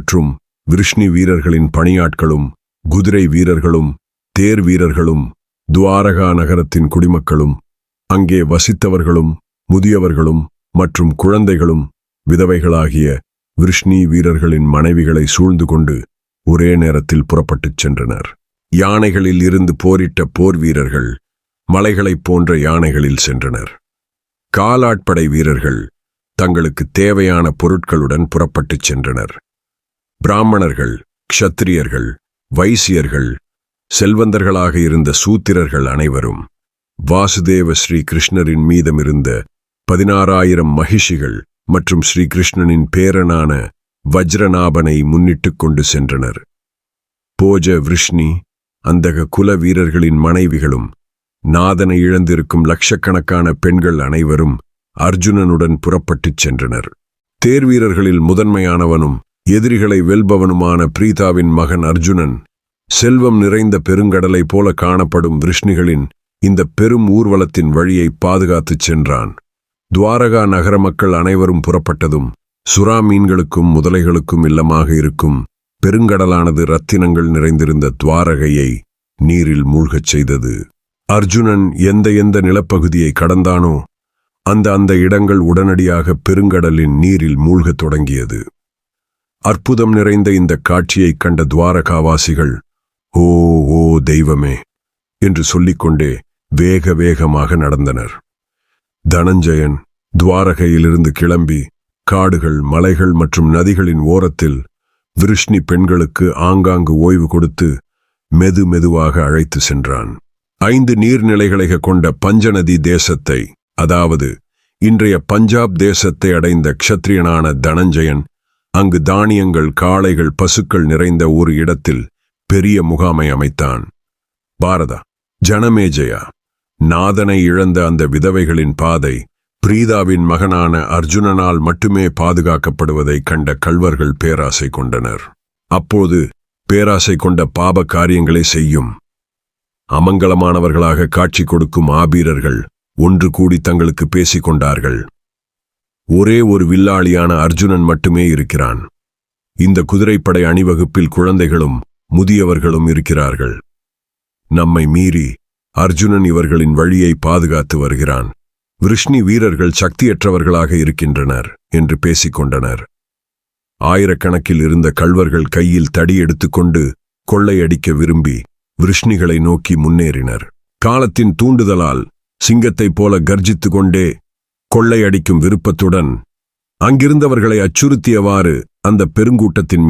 மற்றும் விருஷ்ணி வீரர்களின் பணியாட்களும் குதிரை வீரர்களும் தேர் வீரர்களும் துவாரகா நகரத்தின் குடிமக்களும் அங்கே வசித்தவர்களும் முதியவர்களும் மற்றும் குழந்தைகளும் விதவைகளாகிய விருஷ்ணி வீரர்களின் மனைவிகளை சூழ்ந்து கொண்டு ஒரே நேரத்தில் புறப்பட்டுச் சென்றனர். யானைகளில் இருந்து போரிட்ட போர் வீரர்கள் மலைகளைப் போன்ற யானைகளில் சென்றனர். காலாட்படை வீரர்கள் தங்களுக்கு தேவையான பொருட்களுடன் புறப்பட்டுச் சென்றனர். பிராமணர்கள் க்ஷத்திரியர்கள் வைசியர்கள் செல்வந்தர்களாக இருந்த சூத்திரர்கள் அனைவரும் வாசுதேவ ஸ்ரீ கிருஷ்ணரின் மீதமிருந்த பதினாறாயிரம் மகிஷிகள் மற்றும் ஸ்ரீகிருஷ்ணனின் பேரனான வஜ்ரநாபனை முன்னிட்டுக் கொண்டு சென்றனர். போஜ விருஷ்ணி அந்தக குல வீரர்களின் மனைவிகளும் நாதனை இழந்திருக்கும் லட்சக்கணக்கான பெண்கள் அனைவரும் அர்ஜுனனுடன் புறப்பட்டுச் சென்றனர். தேர்வீரர்களில் முதன்மையானவனும் எதிரிகளை வெல்பவனுமான பிரீதாவின் மகன் அர்ஜுனன். செல்வம் நிறைந்த பெருங்கடலை போல காணப்படும் விருஷ்ணிகளின் இந்த பெரும் ஊர்வலத்தின் வழியை பாதுகாத்துச் சென்றான். துவாரகா நகர மக்கள் அனைவரும் புறப்பட்டதும் சுறா மீன்களுக்கும் முதலைகளுக்கும் இல்லமாக இருக்கும் பெருங்கடலானது ரத்தினங்கள் நிறைந்திருந்த துவாரகையை நீரில் மூழ்கச் செய்தது. அர்ஜுனன் எந்த எந்த நிலப்பகுதியை கடந்தானோ அந்த அந்த இடங்கள் உடனடியாக பெருங்கடலின் நீரில் மூழ்கத் தொடங்கியது. அற்புதம் நிறைந்த இந்த காட்சியைக் கண்ட துவாரகாவாசிகள் ஓ ஓ தெய்வமே என்று சொல்லிக்கொண்டே வேக வேகமாக நடந்தனர். தனஞ்சயன் துவாரகையிலிருந்து கிளம்பி காடுகள் மலைகள் மற்றும் நதிகளின் ஓரத்தில் விருஷ்ணி பெண்களுக்கு ஆங்காங்கு ஓய்வு கொடுத்து மெது மெதுவாக அழைத்து சென்றான். ஐந்து நீர்நிலைகளை கொண்ட பஞ்சநதி தேசத்தை அதாவது இன்றைய பஞ்சாப் தேசத்தை அடைந்த க்ஷத்ரியனான தனஞ்சயன் அங்கு தானியங்கள் காளைகள் பசுக்கள் நிறைந்த ஒரு இடத்தில் பெரிய முகாமை அமைத்தான். பாரதா ஜனமேஜயா நாதனை இழந்த அந்த விதவைகளின் பாதை பிரீதாவின் மகனான அர்ஜுனனால் மட்டுமே பாதுகாக்கப்படுவதை கண்ட கள்வர்கள் பேராசை கொண்டனர். அப்போது பேராசை கொண்ட பாப காரியங்களை செய்யும். அமங்கலமானவர்களாக காட்சி கொடுக்கும் ஆபீரர்கள் ஒன்று கூடி தங்களுக்கு பேசிக் கொண்டார்கள். ஒரே ஒரு வில்லாளியான அர்ஜுனன் மட்டுமே இருக்கிறான். இந்த குதிரைப்படை அணிவகுப்பில் குழந்தைகளும் முதியவர்களும் இருக்கிறார்கள். நம்மை மீறி அர்ஜுனன் இவர்களின் வழியை பாதுகாத்து வருகிறான். விருஷ்ணி வீரர்கள் சக்தியற்றவர்களாக இருக்கின்றனர் என்று பேசிக் கொண்டனர். ஆயிரக்கணக்கில் இருந்த கள்வர்கள் கையில் தடி எடுத்துக்கொண்டு கொள்ளையடிக்க விரும்பி விருஷ்ணிகளை நோக்கி முன்னேறினர். காலத்தின் தூண்டுதலால் சிங்கத்தைப் போல கர்ஜித்துக் கொண்டே கொள்ளையடிக்கும் விருப்பத்துடன் அங்கிருந்தவர்களை அச்சுறுத்தியவாறு அந்த பெருங்கூட்டத்தின்